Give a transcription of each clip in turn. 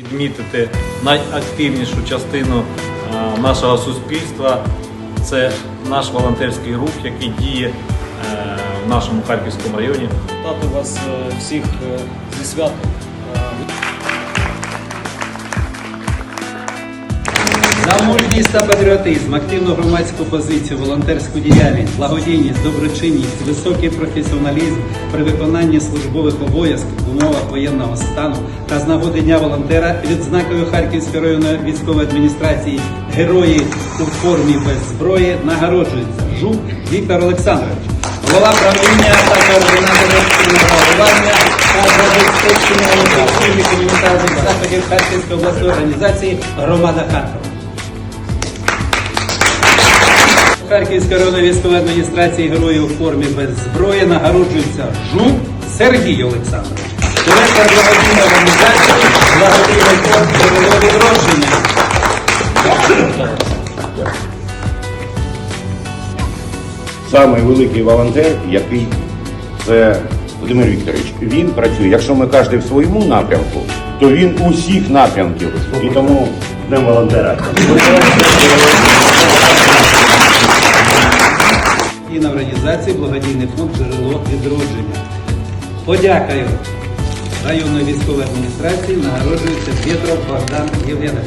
відмітити найактивнішу частину е, нашого суспільства. Це наш волонтерський рух, який діє е, в нашому Харківському районі. Тати вас е, всіх зі святом. За мужність та патріотизм, активну громадську позицію, волонтерську діяльність, благодійність, доброчинність, високий професіоналізм при виконанні службових обов'язків в умовах воєнного стану та з нагоди Дня волонтера відзнакою Харківської районної військової адміністрації Герої у формі без зброї нагороджується Жук Віктор Олександрович, голова правління та координатор активного реагування та забезпечення операційних заходів Харківської обласної організації Громада Харкова. Харківської районної військової адміністрації героїв у формі без зброї нагороджується Жук Сергій Олександрович. Директор благодійної організації благодійний фонд «Джерело відродження. Самий великий волонтер, який це Володимир Вікторович. Він працює. Якщо ми кожен в своєму напрямку, то він усіх напрямків. І тому Днем волонтера. І на організації благодійний фонд «Джерело відродження. Подякаю районної військової адміністрації нагороджується Петров Богдан Євгенович.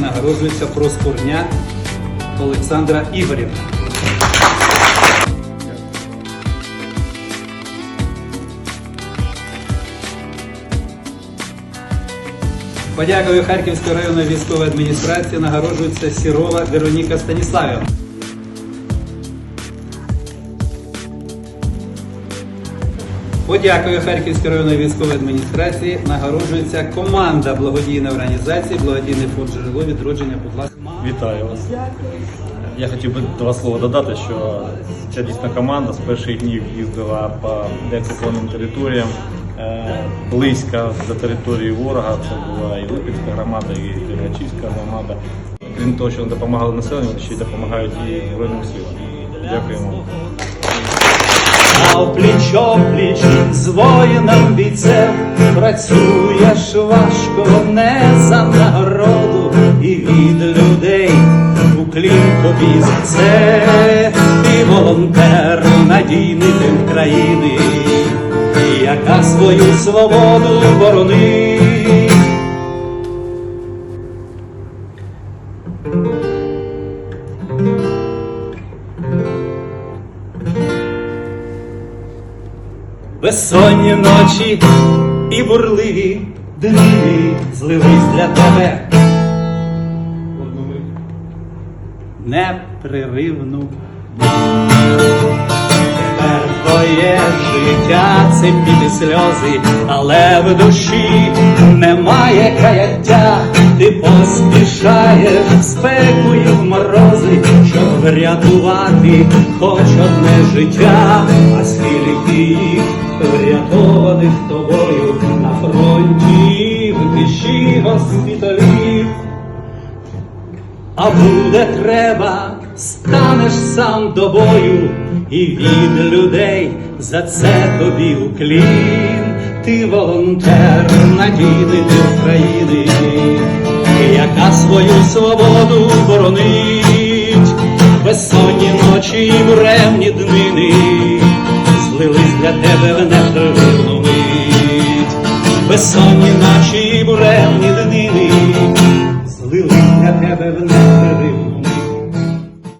Нагороджується Проскурня Олександра Ігорівна. Подякою Харківської районної військової адміністрації нагороджується Сірова Вероніка Станіславівна. Подякою Харківської районної військової адміністрації нагороджується команда благодійної організації Благодійний фонд джерело відродження. Будь ласка. Вітаю вас. Я хотів би два слова додати, що ця дійсна команда з перших днів їздила по деокупованим територіям близько до території ворога. Це була і Липецька громада, і Дергачівська громада. Крім того, що вони допомагали населенню, ще й допомагають і Збройним силам. Дякуємо. А пліч пліч з воїном бійцем працюєш важко не за нагороду і від людей уклін тобі за це. Ти волонтер надійний тил країни, яка свою свободу боронить. Безсонні ночі і бурливі дні злились для тебе. Непреривну. Твоє життя це піти сльози, але в душі немає каяття. Ти поспішаєш в спеку і в морози, щоб врятувати хоч одне життя, а скільки їх врятованих тобою на фронті в тиші госпіталів. А буде треба, станеш сам до бою, і від людей за це тобі уклін. Ти волонтер надійний ти України, яка свою свободу боронить, безсонні ночі і буремні днини, злились для тебе в непрививну мить, безсонні ночі і буремні днини, злились для тебе в